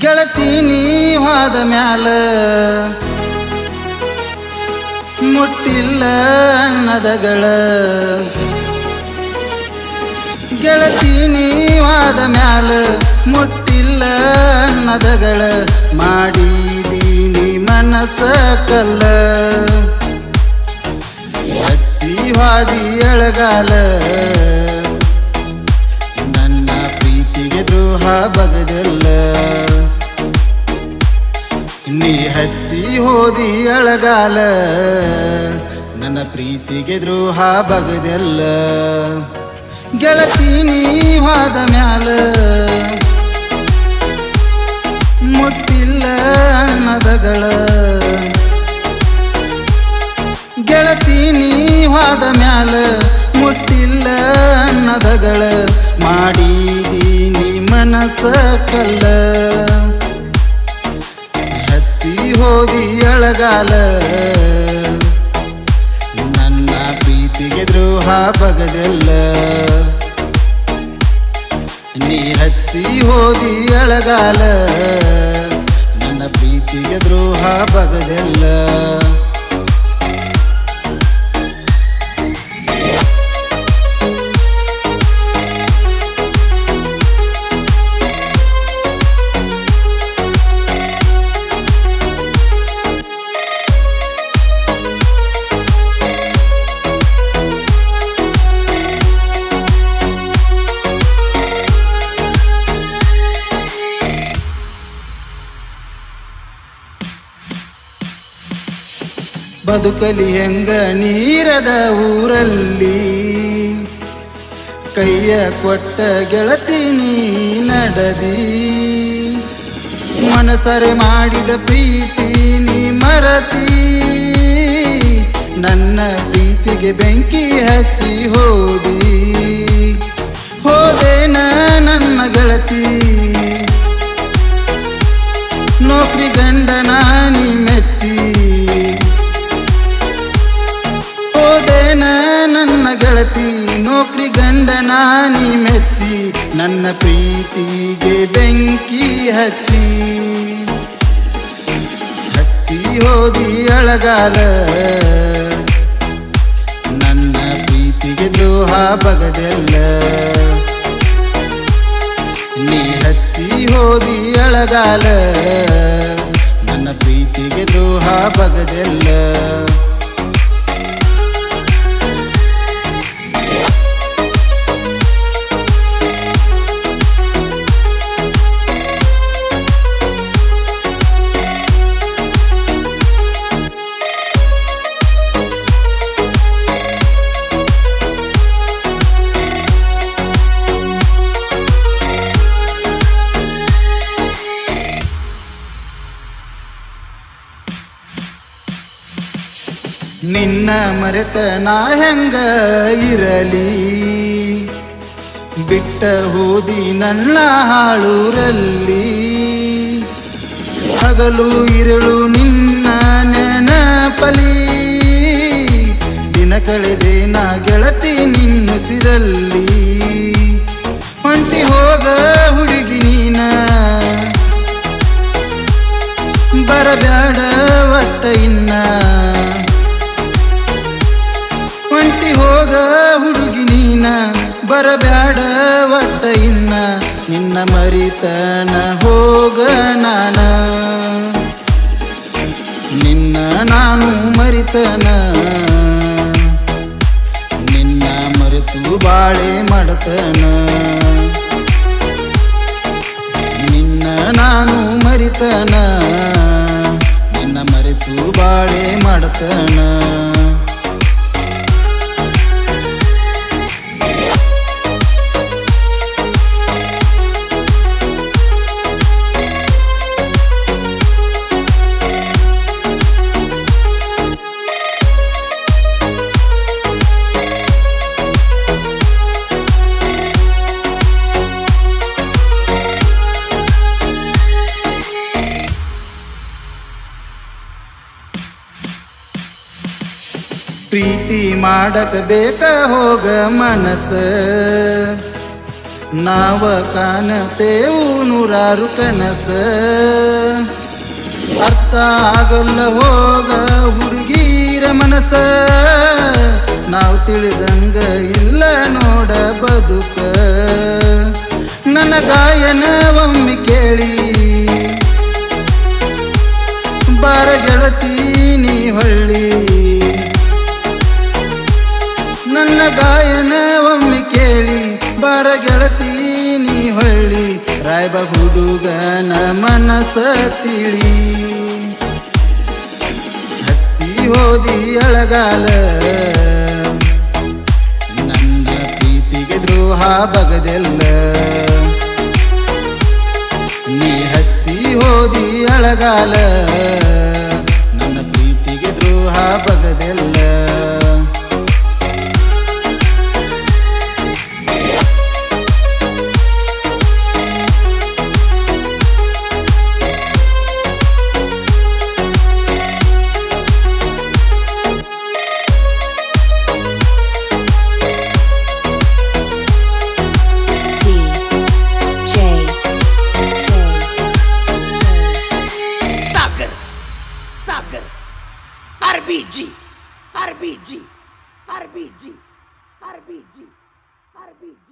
ಗೆಳತಿ, ನೀವಾದ ಮ್ಯಾಲ ಮುಟ್ಟಿಲ್ಲ ನದಗಳ ಗೆಳತಿ, ನೀವಾದ ಮ್ಯಾಲ ಮುಟ್ಟಿಲ್ಲ ಅನ್ನದಗಳ. ಮಾಡಿದೀನಿ ಮನಸ ಕಲ್ಲ. ಜೀವಾದಿ ಎಳಗಾಲ. ಪ್ರೀತಿಗೆ ದ್ರೋಹ ಬಗದಲ್ಲ. ನೀ ಹಚ್ಚಿ ಹೋದಿ ಅಳಗಾಲ. ನನ್ನ ಪ್ರೀತಿಗೆ ದ್ರೋಹ ಬಗದೆಲ್ಲ. ಗೆಳತಿ ನೀವಾದ ಮ್ಯಾಲ. ಮುಟ್ಟಿಲ್ಲ ಅಣ್ಣದಗಳ ಗೆಳತಿ ನೀವಾದ ಮ್ಯಾಲ. ಮುಟ್ಟಿಲ್ಲ ಅನ್ನದಗಳ. ಮಾಡಿದೀನಿ ಮನಸ ಕಲ್ಲ. ಹತ್ತಿ ಹೋದಿ ಅಳಗಾಲ. ನನ್ನ ಪ್ರೀತಿಗೆ ದ್ರೋಹ ಬಗದೆಲ್ಲ. ನೀ ಹತ್ತಿ ಹೋದಿ ಅಳಗಾಲ. ನನ್ನ ಪ್ರೀತಿಗೆ ದ್ರೋಹ ಬಗದೆಲ್ಲ. ಬದುಕಲಿ ಹೆಂಗ ನೀರದ ಊರಲ್ಲಿ? ಕೈಯ ಕೊಟ್ಟ ಗೆಳತಿ ನೀ ನಡದಿ? ಮನಸರೆ ಮಾಡಿದ ಪ್ರೀತಿ ನೀ ಮರತಿ? ನನ್ನ ಪ್ರೀತಿಗೆ ಬೆಂಕಿ ಹಚ್ಚಿ ಹೋದಿ? ಗೆಳತಿ, ನೌಕರಿ ಗಂಡನ ನೀ ಮೆಚ್ಚಿ, ನನ್ನ ಪ್ರೀತಿಗೆ ಬೆಂಕಿ ಹಚ್ಚಿ. ಹಚ್ಚಿ ಹೋದಿ ಅಳಗಾಲ. ನನ್ನ ಪ್ರೀತಿಗೆ ದ್ರೋಹ ಬಗದೆಲ್ಲ. ನೀ ಹಚ್ಚಿ ಹೋದಿ ಅಳಗಾಲ. ನನ್ನ ಪ್ರೀತಿಗೆ ದ್ರೋಹ ಬಗದೆಲ್ಲ. ನಿನ್ನ ಮರೆತ ನಾ ಹೆಂಗ ಇರಲಿ? ಬಿಟ್ಟ ಹೋದಿ ನನ್ನ ಹಾಳೂರಲ್ಲಿ. ಹಗಲು ಇರಳು ನಿನ್ನ ನೆನಪಲಿ ದಿನ ಕಳೆದೆ ನಾ ಗೆಳತಿ ನಿನ್ನುಸಿರಲ್ಲಿ. ಬರಬ್ಯಾಡ ಒಟ್ಟ ಇನ್ನ ನಿನ್ನ ಮರಿತನ ಹೋಗ ನಾನ. ನಿನ್ನ ನಾನು ಮರಿತನ. ನಿನ್ನ ಮರೆತು ಬಾಳೆ ಮಾಡತನ. ನಿನ್ನ ನಾನು ಮರಿತನ. ನಿನ್ನ ಮರೆತು ಬಾಳೆ ಮಾಡತನ. ಪ್ರೀತಿ ಮಾಡಕ ಬೇಕ ಹೋಗ ಮನಸ. ನಾವ ಕಾಣತೇವು ನೂರಾರು ಕನಸ. ಅರ್ಥ ಆಗಲ್ಲ ಹೋಗ ಹುಡುಗೀರ ಮನಸ. ನಾವು ತಿಳಿದಂಗ ಇಲ್ಲ ನೋಡ ಬದುಕ. ನನ್ನ ಗಾಯನ ಒಮ್ಮೆ ಕೇಳಿ. ಬಾರ ಗೆಳತಿ ನೀ ಹೊಳ್ಳಿ. ಗಾಯನ ಒಮ್ಮೆ ಕೇಳಿ, ಬರ ಗೆಳತಿ ನೀ ಹೊಳ್ಳಿ, ರಾಯಬ ಹುಡುಗನ ಮನಸ ತಿಳಿ. ಹಚ್ಚಿ ಹೋದಿ ಅಳಗಾಲ, ನನ್ನ ಪ್ರೀತಿಗೆ ದ್ರೋಹ ಬಗದೆಲ್ಲ. ನೀ ಹಚ್ಚಿ ಹೋದಿ ಅಳಗಾಲ, ನನ್ನ ಪ್ರೀತಿಗೆ ದ್ರೋಹ ಬಗದೆಲ್ಲ. Arbide! Arbide! Arbide! Arbide! Arbide!